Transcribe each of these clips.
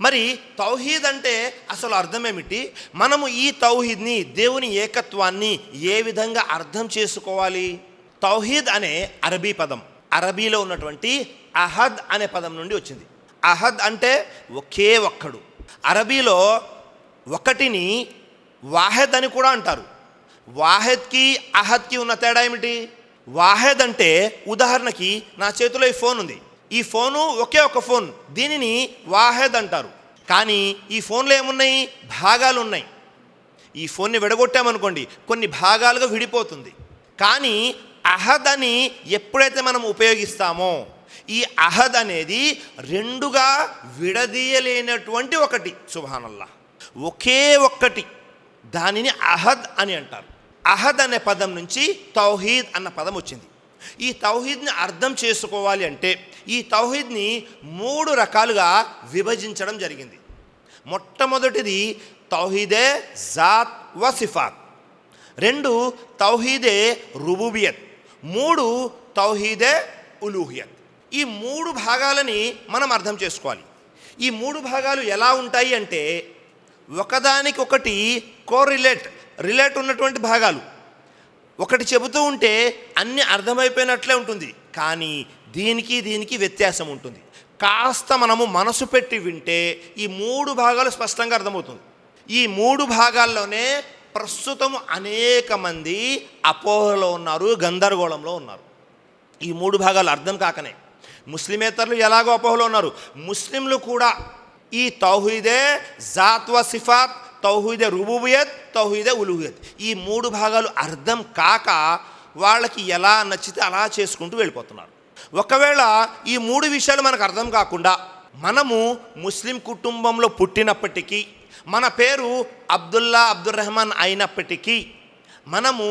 మరి తౌహీద్ అంటే అసలు అర్థం ఏమిటి? మనము ఈ తౌహీద్ని దేవుని ఏకత్వాన్ని ఏ విధంగా అర్థం చేసుకోవాలి? తౌహీద్ అనే అరబీ పదం. అరబీలో ఉన్నటువంటి అహద్ అనే పదం నుండి వచ్చింది. అహద్ అంటే ఒకే ఒక్కడు. అరబీలో ఒకటిని వాహెద్ అని కూడా అంటారు. వాహెద్కి అహద్కి ఉన్న తేడా ఏమిటి? వాహెద్ అంటే ఉదాహరణకి నా చేతిలో ఈ ఫోన్ ఉంది. ఈ ఫోను ఒకే ఒక ఫోన్. దీనిని వాహెద్ అంటారు. కానీ ఈ ఫోన్లో ఏమున్నాయి? భాగాలు ఉన్నాయి ఈ ఫోన్ని విడగొట్టామనుకోండి కొన్ని భాగాలుగా విడిపోతుంది. కానీ అహద్ అని ఎప్పుడైతే మనం ఉపయోగిస్తామో ఈ అహద్ అనేది రెండుగా విడదీయలేనటువంటి ఒకటి. సుభానల్లా. ఒకే ఒక్కటి. దానిని అహద్ అని అంటారు. అహద్ అనే పదం నుంచి తౌహీద్ అన్న పదం వచ్చింది. ఈ తౌహీద్ని అర్థం చేసుకోవాలి అంటే ఈ తౌహీద్ని మూడు రకాలుగా విభజించడం జరిగింది. మొట్టమొదటిది తౌహీదే జాత్ వ సిఫాత్. రెండు తౌహీదే రుబూబియత్. మూడు తౌహీదే ఉలూహియత్. ఈ మూడు భాగాలని మనం అర్థం చేసుకోవాలి. ఈ మూడు భాగాలు ఎలా ఉంటాయి అంటే ఒకదానికొకటి కోరిలేట్ రిలేట్ ఉన్నటువంటి భాగాలు. ఒకటి చెబుతూ ఉంటే అన్ని అర్థమైపోయినట్లే ఉంటుంది. కానీ దీనికి దీనికి వ్యత్యాసం ఉంటుంది. కాస్త మనము మనసు పెట్టి వింటే ఈ మూడు భాగాలు స్పష్టంగా అర్థమవుతుంది. ఈ మూడు భాగాల్లోనే ప్రస్తుతం అనేక మంది అపోహలో ఉన్నారు గందరగోళంలో ఉన్నారు. ఈ మూడు భాగాలు అర్థం కాకనే. ముస్లిమేతరులు ఎలాగో అపోహలో ఉన్నారు. ముస్లింలు కూడా ఈ తౌహీదే జాత్వ సిఫాత్ తౌహీదే రుబూబియత్ తౌహీదే ఉలుహియత్. ఈ మూడు భాగాలు అర్థం కాక వాళ్ళకి ఎలా నచ్చితే అలా చేసుకుంటూ వెళ్ళిపోతున్నారు. ఒకవేళ ఈ మూడు విషయాలు మనకు అర్థం కాకుండా మనము ముస్లిం కుటుంబంలో పుట్టినప్పటికీ మన పేరు అబ్దుల్లా అబ్దుర్రహమాన్ అయినప్పటికీ మనము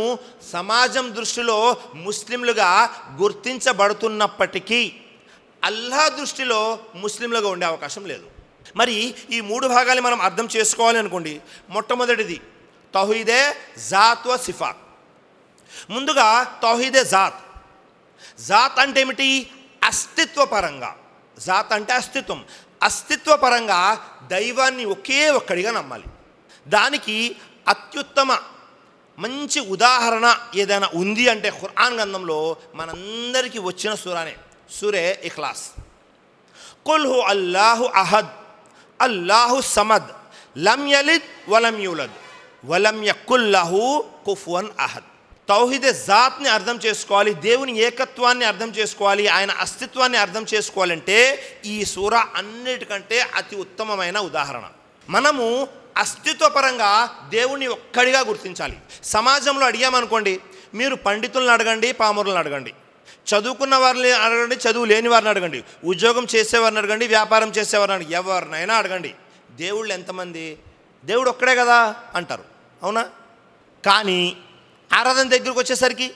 సమాజం దృష్టిలో ముస్లింలుగా గుర్తించబడుతున్నప్పటికీ అల్లా దృష్టిలో ముస్లింలుగా ఉండే అవకాశం లేదు. మరి ఈ మూడు భాగాలు మనం అర్థం చేసుకోవాలి అనుకోండి. మొట్టమొదటిది తౌహీదే జాత్ వ సిఫాత్. ముందుగా తౌహీదే జాత్. జాత్ అంటే ఏమిటి? అస్తిత్వపరంగా. జాత్ అంటే అస్తిత్వం. అస్తిత్వపరంగా దైవాన్ని ఒకే ఒక్కడిగా నమ్మాలి. దానికి అత్యుత్తమ మంచి ఉదాహరణ ఏదైనా ఉంది అంటే ఖురాన్ గంధంలో మనందరికీ వచ్చిన సూరానే. సూరే ఇఖ్లాస్. కుల్హు అల్లాహు అహద్. అల్లాహు సమద్ లం యలిద్ వలం యూలద్ వలం యక్కుల్లాహు కుఫ్వన్ అహద్ తౌహిదే జాత్ని అర్థం చేసుకోవాలి దేవుని ఏకత్వాన్ని అర్థం చేసుకోవాలి ఆయన అస్తిత్వాన్ని అర్థం చేసుకోవాలంటే ఈ సూర అన్నిటికంటే అతి ఉత్తమమైన ఉదాహరణ. మనము అస్తిత్వపరంగా దేవుణ్ణి ఒక్కడిగా గుర్తించాలి. సమాజంలో అడిగామనుకోండి మీరు పండితులను అడగండి పామురులను అడగండి. చదువుకున్న వారిని అడగండి చదువు లేని వారిని అడగండి. ఉద్యోగం చేసేవారిని అడగండి వ్యాపారం చేసేవారిని అడగండి. ఎవరినైనా అడగండి. దేవుళ్ళు ఎంతమంది? దేవుడు ఒక్కడే కదా అంటారు. అవునా? కానీ ఆరాధన దగ్గరికి వచ్చేసరికి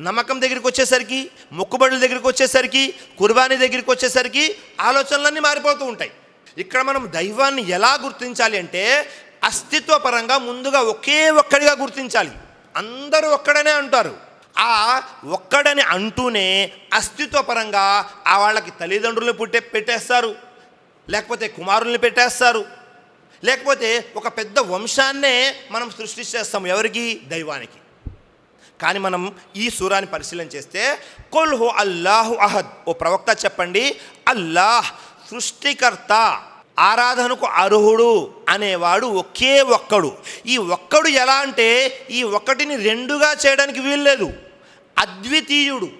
నమ్మకం దగ్గరికి వచ్చేసరికి మొక్కుబడుల దగ్గరికి వచ్చేసరికి కుర్బానీ దగ్గరికి వచ్చేసరికి ఆలోచనలన్నీ మారిపోతూ ఉంటాయి. ఇక్కడ మనం దైవాన్ని ఎలా గుర్తించాలి అంటే అస్తిత్వపరంగా ముందుగా ఒకే ఒక్కడిగా గుర్తించాలి. అందరూ ఒక్కడనే అంటారు. ఆ ఒక్కడని అంటూనే అస్తిత్వపరంగా ఆ వాళ్ళకి తల్లిదండ్రులు పుట్టే పెట్టేస్తారు. లేకపోతే కుమారుల్ని పెట్టేస్తారు. లేకపోతే ఒక పెద్ద వంశాన్నే మనం సృష్టించేస్తాం ఎవరికి? దైవానికి. కానీ మనం ఈ సూరాన్ని పరిశీలన చేస్తే కొల్ హో అల్లాహు అహద్. ఓ ప్రవక్త చెప్పండి అల్లాహ్ సృష్టికర్త ఆరాధనకు అర్హుడు అనేవాడు ఒకే ఒక్కడు. ఈ ఒక్కడు ఎలా అంటే ఈ ఒక్కటిని రెండుగా చేయడానికి వీల్లేదు. అద్వితీయుడు.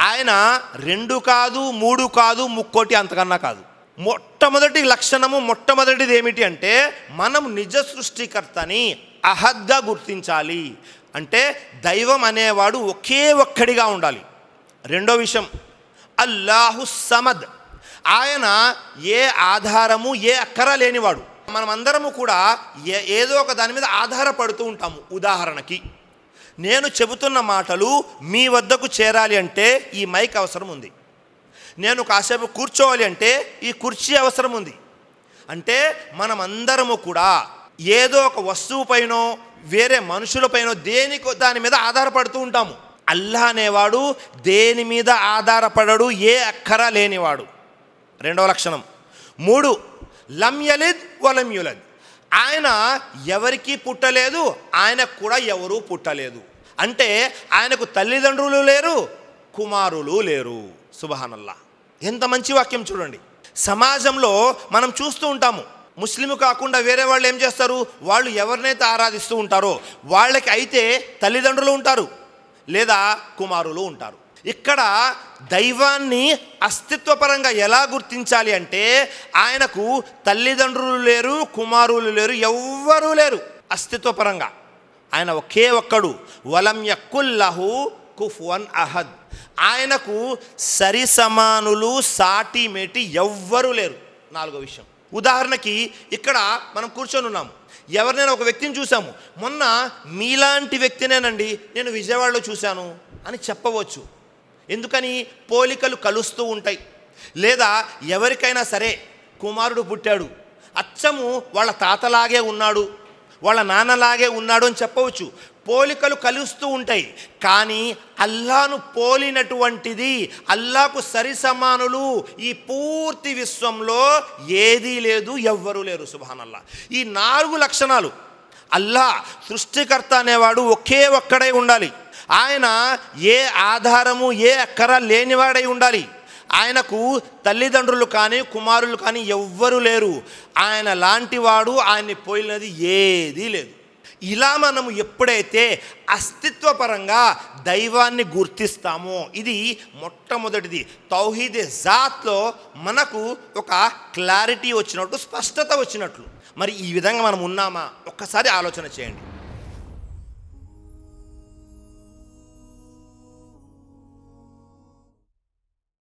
ఆయన రెండు కాదు మూడు కాదు ముక్కోటి అంతకన్నా కాదు. మొట్టమొదటి లక్షణము మొట్టమొదటిది ఏమిటి అంటే మనం నిజ సృష్టికర్తని అహద్గా గుర్తించాలి. అంటే దైవం అనేవాడు ఒకే ఒక్కడిగా ఉండాలి. రెండో విషయం అల్లాహు సమద్. ఆయన ఏ ఆధారము ఏ అక్కర లేనివాడు. మనమందరము కూడా ఏ ఏదో ఒక దాని మీద ఆధారపడుతూ ఉంటాము ఉదాహరణకి. నేను చెబుతున్న మాటలు మీ వద్దకు చేరాలి అంటే ఈ మైక్ అవసరం ఉంది. నేను కాసేపు కూర్చోవాలి అంటే ఈ కుర్చీ అవసరం ఉంది. అంటే మనమందరము కూడా ఏదో ఒక వస్తువుపైనో వేరే మనుషులపైనో దేనికో దాని మీద ఆధారపడుతూ ఉంటాము. అల్లా అనేవాడు దేని మీద ఆధారపడడు ఏ అక్కర లేనివాడు. రెండవ లక్షణం. మూడు లం యలిద్ వలం యులద్. ఆయన ఎవరికీ పుట్టలేదు ఆయనకు కూడా ఎవరూ పుట్టలేదు. అంటే ఆయనకు తల్లిదండ్రులు లేరు కుమారులు లేరు. సుబహానల్లా ఎంత మంచి వాక్యం చూడండి. సమాజంలో మనం చూస్తూ ఉంటాము ముస్లిం కాకుండా వేరే వాళ్ళు ఏం చేస్తారు? వాళ్ళు ఎవరినైతే ఆరాధిస్తూ ఉంటారో వాళ్ళకి అయితే తల్లిదండ్రులు ఉంటారు లేదా కుమారులు ఉంటారు. ఇక్కడ దైవాన్ని అస్తిత్వపరంగా ఎలా గుర్తించాలి అంటే ఆయనకు తల్లిదండ్రులు లేరు కుమారులు లేరు ఎవ్వరూ లేరు అస్తిత్వపరంగా. ఆయన ఒకే ఒక్కడు. వలం యక్కుల్లహు కుఫ్వన్ అహద్. ఆయనకు సరి సమానులు సాటి మేటి ఎవ్వరూ లేరు. నాలుగో విషయం. ఉదాహరణకి ఇక్కడ మనం కూర్చొని ఉన్నాము ఎవరినైనా ఒక వ్యక్తిని చూసాము మొన్న మీలాంటి వ్యక్తినేనండి నేను విజయవాడలో చూశాను అని చెప్పవచ్చు. ఎందుకని పోలికలు కలుస్తూ ఉంటాయి. లేదా ఎవరికైనా సరే కుమారుడు పుట్టాడు. అచ్చము వాళ్ళ తాతలాగే ఉన్నాడు. వాళ్ళ నాన్నలాగే ఉన్నాడు అని చెప్పవచ్చు. పోలికలు కలుస్తూ ఉంటాయి. కానీ అల్లాను పోలినటువంటిది అల్లాకు సరి సమానులు ఈ పూర్తి విశ్వంలో ఏదీ లేదు ఎవ్వరూ లేరు సుభానల్లా. ఈ నాలుగు లక్షణాలు అల్లా సృష్టికర్త అనేవాడు ఒకే ఒక్కడై ఉండాలి. ఆయన ఏ ఆధారము ఏ అక్కర లేనివాడై ఉండాలి. ఆయనకు తల్లిదండ్రులు కానీ కుమారులు కానీ ఎవ్వరూ లేరు. ఆయన లాంటివాడు ఆయన్ని పోయినది ఏదీ లేదు. ఇలా మనము ఎప్పుడైతే అస్తిత్వపరంగా దైవాన్ని గుర్తిస్తామో ఇది మొట్టమొదటిది. తౌహీద్ జాత్లో మనకు ఒక క్లారిటీ వచ్చినట్టు స్పష్టత వచ్చినట్లు. మరి ఈ విధంగా మనం ఉన్నామా? ఒక్కసారి ఆలోచన చేయండి.